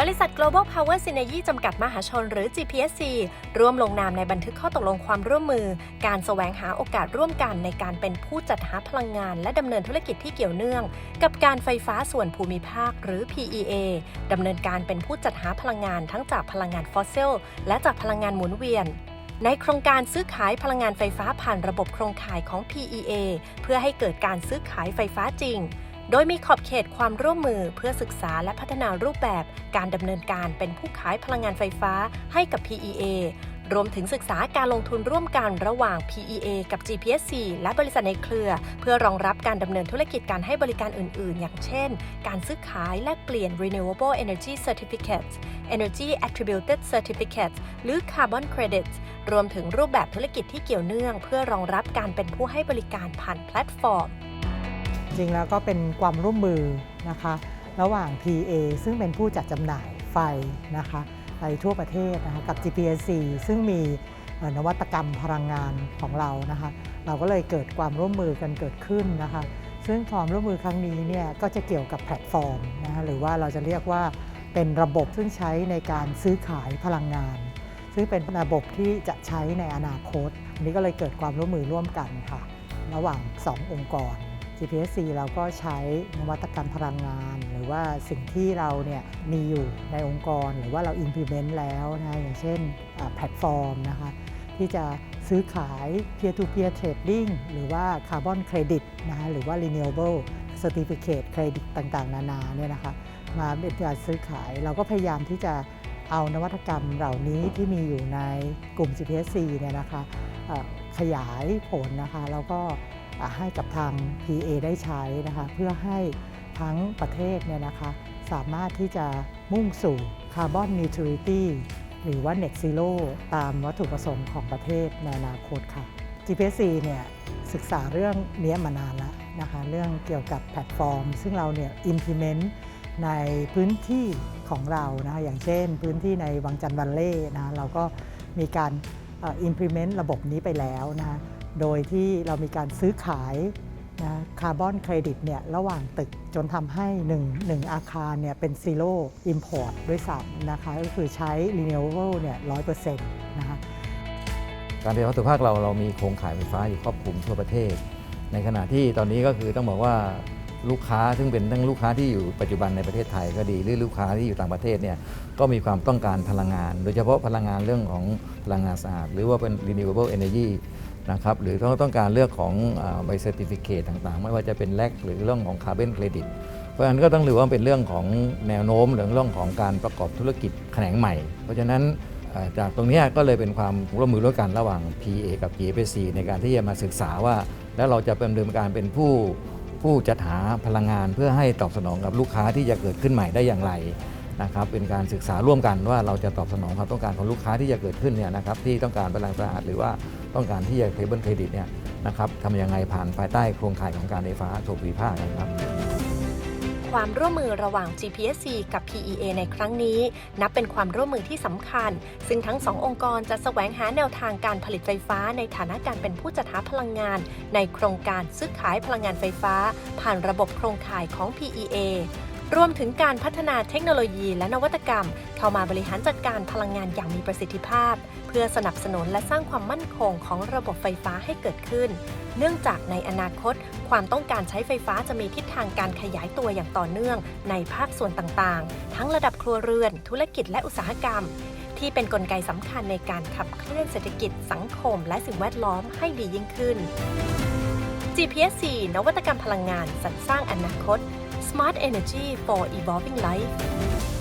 บริษัท Global Power Synergy จำกัดมหาชนหรือ GPSC ร่วมลงนามในบันทึกข้อตกลงความร่วมมือ การแสวงหาโอกาสร่วมกันในการเป็นผู้จัดหาพลังงาน และดำเนินธุรกิจที่เกี่ยวเนื่อง กับการไฟฟ้าส่วนภูมิภาคหรือ PEA ดำเนินการเป็นผู้จัดหาพลังงานทั้งจากพลังงานฟอสซิลและจากพลังงานหมุนเวียนในโครงการซื้อขายพลังงานไฟฟ้าผ่านระบบโครงข่ายของ PEA เพื่อให้เกิดการซื้อขายไฟฟ้าจริง โดยมีขอบเขตความร่วมมือเพื่อศึกษาและพัฒนารูปแบบการดำเนินการเป็นผู้ขายพลังงานไฟฟ้าให้กับ PEA รวมถึงศึกษาการลงทุนร่วมกันระหว่าง PEA กับ GPSC และบริษัทในเครือ เพื่อรองรับการดำเนินธุรกิจการให้บริการอื่น ๆ อย่างเช่น การซื้อขายและเปลี่ยน renewable energy certificates energy attributed certificates หรือ carbon credits รวมถึงรูปแบบธุรกิจที่เกี่ยวเนื่อง เพื่อรองรับการเป็นผู้ให้บริการผ่านแพลตฟอร์ม จริงแล้วก็เป็นความร่วมมือนะคะ ระหว่าง PA ซึ่งเป็นผู้จัดจำหน่ายไฟนะคะไปทั่วประเทศนะคะกับ GPSC ซึ่งมีนวัตกรรมพลังงานของเรานะคะ เราก็เลยเกิดความร่วมมือกันเกิดขึ้นนะคะ ซึ่งความร่วมมือครั้งนี้เนี่ยก็จะเกี่ยวกับแพลตฟอร์มนะคะหรือว่าเราจะเรียกว่าเป็นระบบซึ่งใช้ในการซื้อขายพลังงาน ซึ่งเป็นระบบที่จะใช้ในอนาคต อันนี้ก็เลยเกิดความร่วมมือร่วมกันค่ะ ระหว่าง 2 องค์กร GPSC เราก็ใช้นวัตกรรมพลังงาน หรือว่าสิ่งที่เราเนี่ยมีอยู่ในองค์กร หรือว่าเรา implement แล้วนะอย่างเช่นแพลตฟอร์มนะคะที่จะซื้อขาย peer to peer trading หรือว่า carbon credit นะคะหรือว่า renewable certificate credit ต่างๆ นานาเนี่ยนะคะมาเป็นการซื้อขายเราก็พยายามที่จะเอานวัตกรรมเหล่านี้ที่มีอยู่ในกลุ่ม GPSC เนี่ยนะคะขยายผลนะคะแล้วก็ ให้กับทาง PA ได้ใช้นะคะเพื่อให้ทั้งประเทศเนี่ยนะคะสามารถที่จะมุ่งสู่คาร์บอนนิวทริตี้หรือว่า Net Zero ตามวัตถุประสงค์ของประเทศในอนาคตค่ะ G.P.C. เนี่ยศึกษาเรื่องเนี้ยมานานแล้วนะคะเรื่องเกี่ยวกับแพลตฟอร์ม ซึ่งเราเนี่ย implement ในพื้นที่ของเรานะคะอย่างเช่น พื้นที่ในวังจันทร์วันเล่นะเราก็มีการ implement ระบบนี้ไปแล้วนะ โดยที่เรามีการซื้อขายนะคาร์บอนเครดิตเนี่ยระหว่างตึกจนทำให้1 1อาคารเนี่ยเป็นซีโร่อิมพอร์ตด้วยซ้ำนะคะก็คือใช้ renewable เนี่ยร้อยเปอร์เซ็นต์นะคะการไฟฟ้าส่วนภาคเราเรามีโครงข่ายไฟฟ้าอยู่ครอบคลุมทั่วประเทศ ในขณะที่ตอนนี้ก็คือต้องบอกว่าลูกค้าซึ่งเป็นทั้งลูกค้าที่อยู่ปัจจุบันในประเทศไทยก็ดีหรือลูกค้าที่อยู่ต่างประเทศเนี่ยก็มีความต้องการพลังงาน โดยเฉพาะพลังงานเรื่องของพลังงานสะอาด หรือว่าเป็น renewable energy นะครับหรือต้องต้องการเรื่องของใบเซอร์ติฟิเคตต่างๆ ไม่ว่าจะเป็นแลกหรือเรื่องของคาร์บอนเครดิตเพราะฉะนั้นก็ต้องถือว่าเป็นเรื่องของแนวโน้มหรือเรื่องของการประกอบธุรกิจแขนงใหม่ เพราะฉะนั้นจากตรงนี้ก็เลยเป็นความร่วมมือร่วมกันระหว่าง PA กับ GFC ในการที่จะมาศึกษาว่า แล้วเราจะเป็นดำเนินการเป็นผู้ผู้จัดหาพลังงานเพื่อให้ตอบสนองกับลูกค้าที่จะเกิดขึ้นใหม่ได้อย่างไรนะครับเป็นการศึกษาร่วมกันว่าเราจะตอบสนองความต้องการของลูกค้าที่จะเกิดขึ้นเนี่ยนะครับที่ต้องการพลังสะอาดหรือว่า ต้องการที่จะเคเบิลเครดิตเนี่ยนะครับทำยังไงผ่านภายใต้โครงข่ายของการไฟฟ้าส่วนภูมิภาคนะครับความร่วมมือระหว่าง GPSC กับ PEA ในครั้งนี้ นับเป็นความร่วมมือที่สำคัญ ซึ่งทั้งสององค์กรจะแสวงหาแนวทางการผลิตไฟฟ้าในฐานะการเป็นผู้จัดหาพลังงาน ในโครงการซื้อขายพลังงานไฟฟ้า ผ่านระบบโครงข่ายของ PEA รวมถึงการพัฒนาเทคโนโลยีและนวัตกรรม เข้ามาบริหารจัดการพลังงานอย่างมีประสิทธิภาพ เพื่อสนับสนุนและสร้างความมั่นคงของระบบไฟฟ้าให้เกิดขึ้น เนื่องจากในอนาคต ความต้องการใช้ไฟฟ้าจะมีทิศทางการขยายตัวอย่างต่อเนื่อง ในภาคส่วนต่างๆ ทั้งระดับครัวเรือน ธุรกิจและอุตสาหกรรม ที่เป็นนกลไกสำคัญในการขับเคลื่อนเศรษฐกิจสังคม และสิ่งแวดล้อมให้ดียิ่งขึ้น GPSC นวัตกรรมพลังงานสรรสร้างอนาคต Smart Energy for Evolving Life